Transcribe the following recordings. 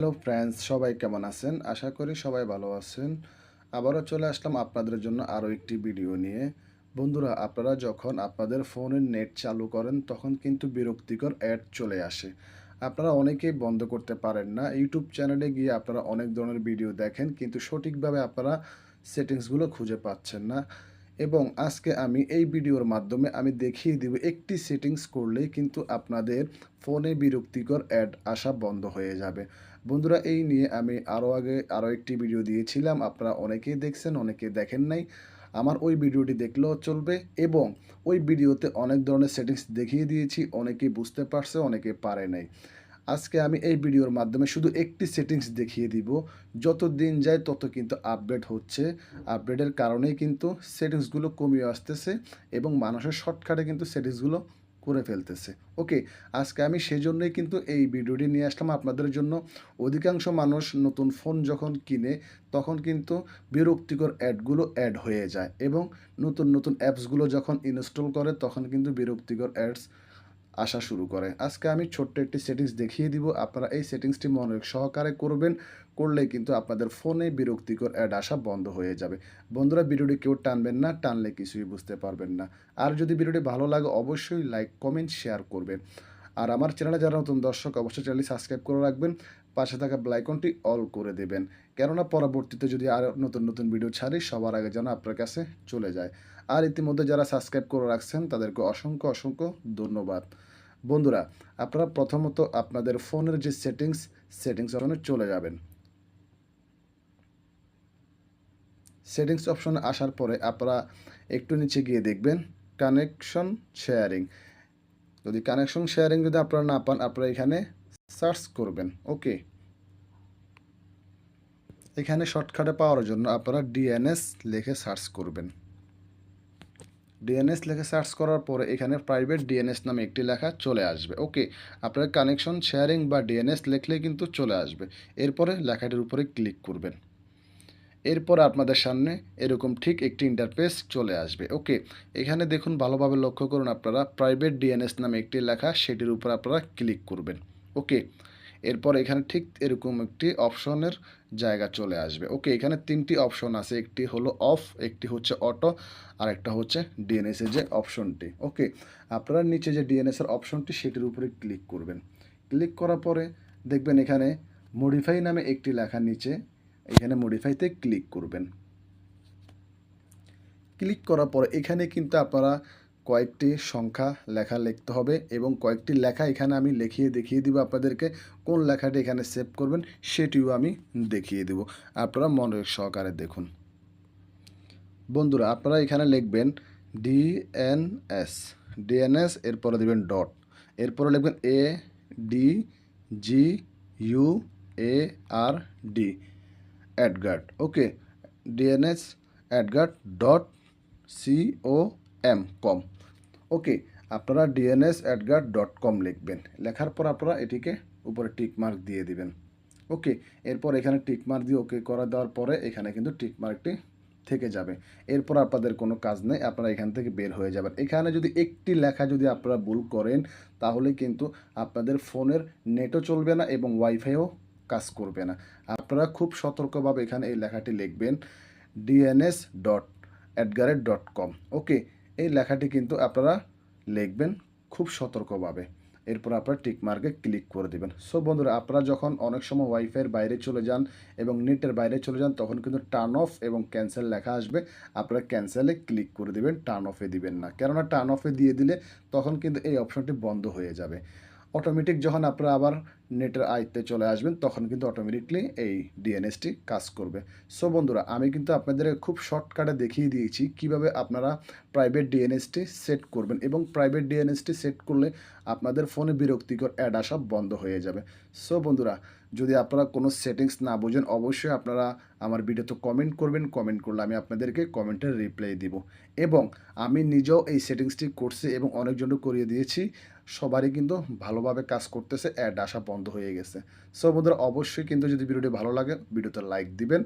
Hello friends, সবাই কেমন আছেন? আশা করি সবাই ভালো আছেন। আবারও চলে আসলাম আপনাদের জন্য আরও একটি ভিডিও নিয়ে। বন্ধুরা, আপনারা যখন আপনাদের ফোনের নেট চালু করেন, তখন কিন্তু বিরক্তিকর অ্যাড চলে আসে। আপনারা অনেকেই বন্ধ করতে পারেন না। ইউটিউব চ্যানেলে গিয়ে আপনারা অনেক ধরনের ভিডিও দেখেন, কিন্তু সঠিকভাবে আপনারা সেটিংসগুলো খুঁজে পাচ্ছেন না। এবং আজকে আমি এই ভিডিওর মাধ্যমে আমি দেখিয়ে দিব একটি সেটিংস করলেই কিন্তু আপনাদের ফোনে বিরক্তিকর অ্যাড আসা বন্ধ হয়ে যাবে। বন্ধুরা, এই নিয়ে আমি আরও আগে আরও একটি ভিডিও দিয়েছিলাম। আপনারা অনেকেই দেখছেন অনেকে দেখেন নাই। আমার ওই ভিডিওটি দেখলেও চলবে এবং ওই ভিডিওতে অনেক ধরনের সেটিংস দেখিয়ে দিয়েছি। অনেকেই বুঝতে পারছে অনেকে পারে নাই। আজকে আমি এই ভিডিওর মাধ্যমে শুধু একটি সেটিংস দেখিয়ে দিব। যত দিন যায় তত কিন্তু আপডেট হচ্ছে। আপডেটের কারণেই কিন্তু সেটিংসগুলো কমিয়ে আসতেছে এবং মানুষের শর্টকাটে কিন্তু সেটিংসগুলো করে ফেলতেছে। ওকে আজকে আমি সেই জন্যই কিন্তু এই ভিডিওটি নিয়ে আসলাম আপনাদের জন্য। অধিকাংশ মানুষ নতুন ফোন যখন কিনে, তখন কিন্তু বিরক্তিকর অ্যাডগুলো অ্যাড হয়ে যায় এবং নতুন নতুন অ্যাপসগুলো যখন ইনস্টল করে, তখন কিন্তু বিরক্তিকর অ্যাডস আসা শুরু করে আজকে আমি ছোট্ট একটি সেটিংস দেখিয়ে দিব। আপনারা এই সেটিংসটি মনোযোগ সহকারে করবেন। করলে কিন্তু আপনাদের ফোনে বিরক্তিকর অ্যাড আসা বন্ধ হয়ে যাবে। বন্ধুরা, ভিডিওটি কেউ টানবেন না, টানলে কিছুই বুঝতে পারবেন না। আর যদি ভিডিওটি ভালো লাগে, অবশ্যই লাইক কমেন্ট শেয়ার করবেন। আর আমার চ্যানেলে যারা নতুন দর্শক, অবশ্যই চ্যানেলটি সাবস্ক্রাইব করে রাখবেন। পাশে থাকা ব্লাইকনটি অল করে দেবেন। কেননা, পরবর্তীতে যদি আর নতুন নতুন ভিডিও ছাড়ি, সবার আগে যেন আপনার কাছে চলে যায়। আর ইতিমধ্যে যারা সাবস্ক্রাইব করে রাখছেন, তাদেরকে অসংখ্য অসংখ্য ধন্যবাদ। বন্ধুরা, আপনারা প্রথমত আপনাদের ফোনের যে সেটিংস সেটিংস অপশনে চলে যাবেন। সেটিংস অপশনে আসার পরে আপনারা একটু নিচে গিয়ে দেখবেন কানেকশন শেয়ারিং যদি কানেকশন শেয়ারিং যদি আপনারা না পান, আপনারা এখানে সার্চ করবেন ওকে এখানে শর্টকাটে পাওয়ার জন্য আপনারা ডিএনএস লিখে সার্চ করবেন। ডিএনএস লিখে সার্চ করার পরে এখানে প্রাইভেট ডিএনএস নামে একটি লেখা চলে আসবে। ওকে আপনার কানেকশন শেয়ারিং বা ডিএনএস লিখলে কিন্তু চলে আসবে। এরপরে লেখাটির উপরে ক্লিক করবেন। এরপর আপনাদের সামনে এরকম ঠিক একটি ইন্টারফেস চলে আসবে। ওকে এখানে দেখুন ভালোভাবে লক্ষ্য করুন আপনারা প্রাইভেট ডিএনএস নামে একটি লেখা, সেটির উপর আপনারা ক্লিক করবেন। ওকে এরপর এখানে ঠিক এরকম একটি অপশনের জায়গা চলে আসবে। ওকে, এখানে তিনটি অপশন আছে। একটি হলো অফ, একটি হচ্ছে অটো আর একটা হচ্ছে ডিএনএস এর যে অপশনটি। ওকে, আপনারা নিচে যে ডিএনএস এর অপশনটি সেটির উপরে ক্লিক করবেন। ক্লিক করার পরে দেখবেন এখানে মডিফাই নামে একটি লেখা নিচে, এখানে মডিফাইতে ক্লিক করবেন। ক্লিক করার পরে এখানে কিন্তু আপনারা কয়েকটি সংখ্যা লেখা লিখতে হবে এবং কয়েকটি লেখা এখানে আমি লিখিয়ে দেখিয়ে দিব আপনাদেরকে। কোন লেখাটি এখানে সেভ করবেন সেটিও আমি দেখিয়ে দিব। আপনারা মনোযোগ সহকারে দেখুন। বন্ধুরা, আপনারা এখানে লিখবেন ডিএনএস। ডিএনএস, এরপরে দেবেন ডট। এরপরে লিখবেন A, D, G, U, A, R, D. AdGuard. Okay, DNS, AdGuard, dot, C, O, M, com. Okay আপনারা ডিএনএস অ্যাডগার্ড ডট কম লিখবেন। লেখার পর আপনারা এটিকে উপরে টিক মার্ক দিয়ে দিবেন। ওকে এরপর এখানে টিক মার্ক দিয়ে ওকে করে দেওয়ার পরে এখানে কিন্তু টিক মার্কটি থেকে যাবে। এরপর আপনাদের কোনো কাজ নেই, আপনারা এখান থেকে বের হয়ে যাবেন। এখানে যদি একটি লেখা যদি আপনারা ভুল করেন, তাহলে কিন্তু আপনাদের ফোনের নেটও চলবে না এবং ওয়াইফাইও কাজ করবে না। আপনারা খুব সতর্কভাবে এখানে এই লেখাটি লিখবেন DNS dot AdGuard dot com okay এই লেখাটি কিন্তু আপনারা লিখবেন খুব সতর্কভাবে। এরপর আপনারা টিকমার্কে ক্লিক করে দেবেন। সো বন্ধুরা, আপনারা যখন অনেক সময় ওয়াইফাইয়ের বাইরে চলে যান এবং নেটের বাইরে চলে যান, তখন কিন্তু টার্ন অফ এবং ক্যান্সেল লেখা আসবে। আপনারা ক্যান্সেলে ক্লিক করে দেবেন টার্ন অফে দিবেন না। কেননা টার্ন অফে দিয়ে দিলে তখন কিন্তু এই অপশনটি বন্ধ হয়ে যাবে। অটোমেটিক যখন আপনারা আবার নেটের আয়ত্তে চলে আসবেন, তখন কিন্তু অটোমেটিকলি এই ডিএনএসটি কাজ করবে। সো বন্ধুরা, আমি কিন্তু আপনাদের খুব শর্টকাটে দেখিয়ে দিয়েছি কীভাবে আপনারা প্রাইভেট ডিএনএসটি সেট করবেন এবং প্রাইভেট ডিএনএসটি সেট করলে আপনাদের ফোনে বিরক্তিকর অ্যাড আসা বন্ধ হয়ে যাবে। সো বন্ধুরা যদি আপনারা কোনো সেটিংস না বোঝেন, অবশ্যই আপনারা আমার ভিডিওতে কমেন্ট করবেন কমেন্ট করলে আমি আপনাদেরকে কমেন্টের রিপ্লাই দিব। এবং আমি নিজেও এই সেটিংসটি করছি এবং অনেকজনও করিয়ে দিয়েছি। সবারই কিন্তু ভালোভাবে কাজ করতেছে অ্যাড আসা বন্ধ হয়ে গেছে। সো বন্ধুরা, অবশ্যই কিন্তু যদি ভিডিওটি ভালো লাগে ভিডিওতে লাইক দিবেন।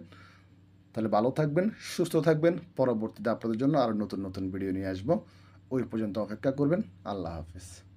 তাহলে ভালো থাকবেন, সুস্থ থাকবেন। পরবর্তীতে আপনাদের জন্য আরও নতুন নতুন ভিডিও নিয়ে আসব। ওই পর্যন্ত অপেক্ষা করবেন। আল্লাহ হাফিজ।